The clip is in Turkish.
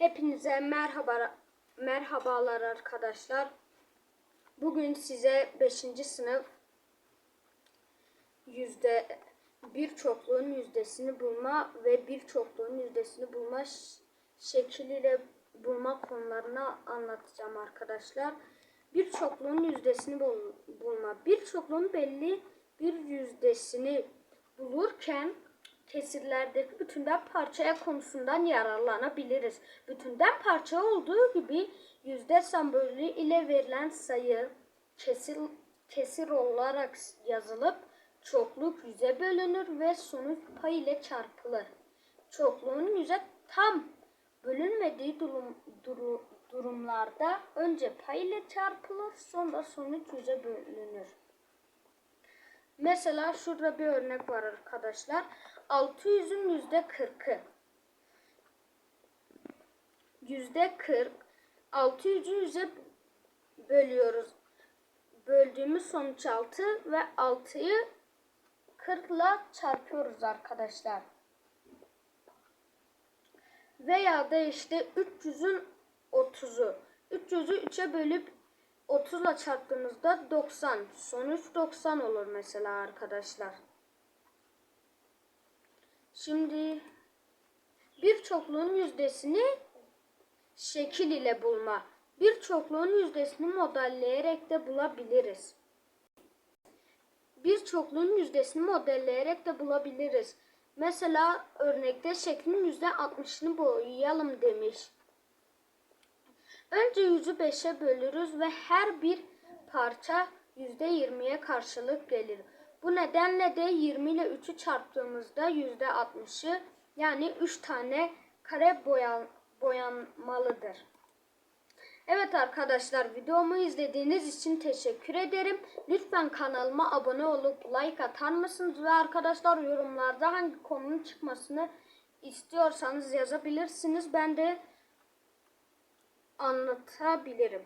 Hepinize merhaba merhabalar arkadaşlar. Bugün size 5. sınıf yüzde bir çokluğun yüzdesini bulma ve bir çokluğun yüzdesini bulma şekliyle bulma konularını anlatacağım arkadaşlar. Bir çokluğun yüzdesini bul- bulma. Bir çokluğun belli bir yüzdesini bulurken kesirlerdeki bütünden parçaya konusundan yararlanabiliriz. Bütünden parça olduğu gibi yüzde sembolü ile verilen sayı kesir, kesir olarak yazılıp çokluk yüze bölünür ve sonuç pay ile çarpılır. Çokluğun yüze tam bölünmediği durum, duru- durumlarda önce pay ile çarpılır sonra sonuç yüze bölünür. Mesela şurada bir örnek var arkadaşlar. 600'ün yüzde 40'ı. Yüzde 40. 600'ü yüze bölüyoruz. Böldüğümüz sonuç 6 ve 6'yı 40 ile çarpıyoruz arkadaşlar. Veya da işte 300'ün 30'u. 300'ü 3'e bölüp 30 ile çarptığımızda 90. Sonuç 90 olur mesela arkadaşlar. Şimdi bir çokluğun yüzdesini şekil ile bulma. Bir çokluğun yüzdesini modelleyerek de bulabiliriz. Bir çokluğun yüzdesini modelleyerek de bulabiliriz. Mesela örnekte şeklin yüzde 60'ını boyayalım demiş. Önce yüzü 5'e bölürüz ve her bir parça yüzde 20'ye karşılık gelir. Bu nedenle de 20 ile 3'ü çarptığımızda yüzde 60'ı yani 3 tane kare boyan, boyanmalıdır. Evet arkadaşlar videomu izlediğiniz için teşekkür ederim. Lütfen kanalıma abone olup like atar mısınız? Ve arkadaşlar yorumlarda hangi konunun çıkmasını istiyorsanız yazabilirsiniz. Ben de anlatabilirim.